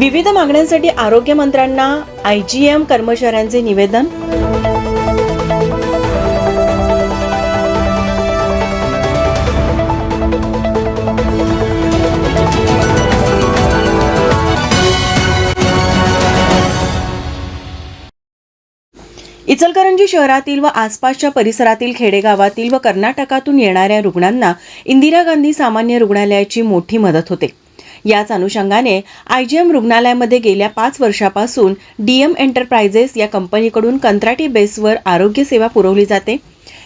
विविध मागण्यांसाठी आरोग्यमंत्र्यांना एम कर्मचाऱ्यांचे निवेदन. इचलकरंजी शहरातील व आसपासच्या परिसरातील खेडेगावातील व कर्नाटकातून येणाऱ्या रुग्णांना इंदिरा गांधी सामान्य रुग्णालयाची मोठी मदत होते. याच अनुषंगाने आयजीएम रुग्णालयामध्ये गेल्या पाच वर्षापासून डीएम एंटरप्राइजेस या कंपनीकडून कंत्राटी बेसवर आरोग्य सेवा पुरवली जाते.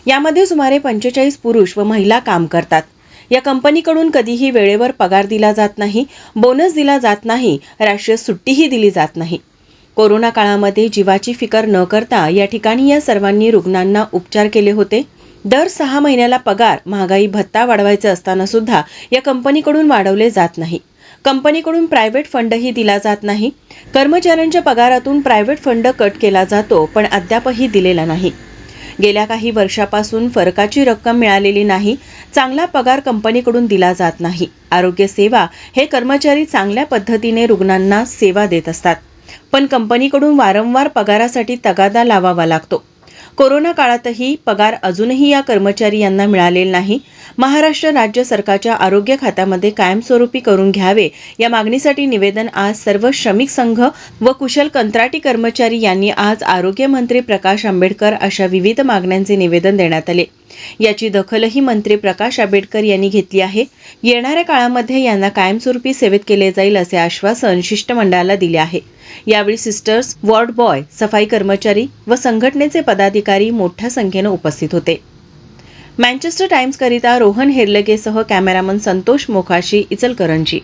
यामध्ये सुमारे पंचेचाळीस पुरुष व महिला काम करतात. या कंपनीकडून कधीही वेळेवर पगार दिला जात नाही बोनस दिला जात नाही राष्ट्रीय सुट्टीही दिली जात नाही. कोरोना काळामध्ये जीवाची फिकर न करता या ठिकाणी या सर्वांनी रुग्णांना उपचार केले होते. दर सहा महिन्याला पगार महागाई भत्ता वाढवायचे असताना सुद्धा या कंपनीकडून वाढवले जात नाही. कंपनीकडून प्रायव्हेट फंडही दिला जात नाही. कर्मचाऱ्यांच्या पगारातून प्रायव्हेट फंड कट केला जातो पण अद्यापही दिलेला नाही. गेल्या काही वर्षापासून फरकाची रक्कम मिळालेली नाही चांगला पगार कंपनीकडून दिला जात नाही. आरोग्य सेवा हे कर्मचारी चांगल्या पद्धतीने रुग्णांना सेवा देत असतात पण कंपनीकडून वारंवार पगारासाठी तगादा लावावा लागतो. कोरोना काळातही पगार अजूनही या कर्मचारी यांना मिळालेला नाही महाराष्ट्र राज्य सरकारच्या आरोग्य खात्यामध्ये कायमस्वरूपी करून घ्यावे या मागणीसाठी निवेदन आज सर्व श्रमिक संघ व कुशल कंत्राटी कर्मचारी यांनी आज आरोग्यमंत्री प्रकाश आंबेडकर अशा विविध मागण्यांचे निवेदन देण्यात आले. याची दखलही मंत्री प्रकाश आंबेडकर यांनी घेतली आहे. येणाऱ्या काळामध्ये यांना कायमस्वरूपी सेवेत केले जाईल असे आश्वासन शिष्टमंडळाला दिले आहे. यावेळी सिस्टर्स वॉर्ड बॉय सफाई कर्मचारी व संघटनेचे पदाधिकारी मोठ्या संख्येनं उपस्थित होते. मँचेस्टर टाइम्सकरिता रोहन हेर्लगेसह कॅमेरामन संतोष मोकाशी इचलकरंजी.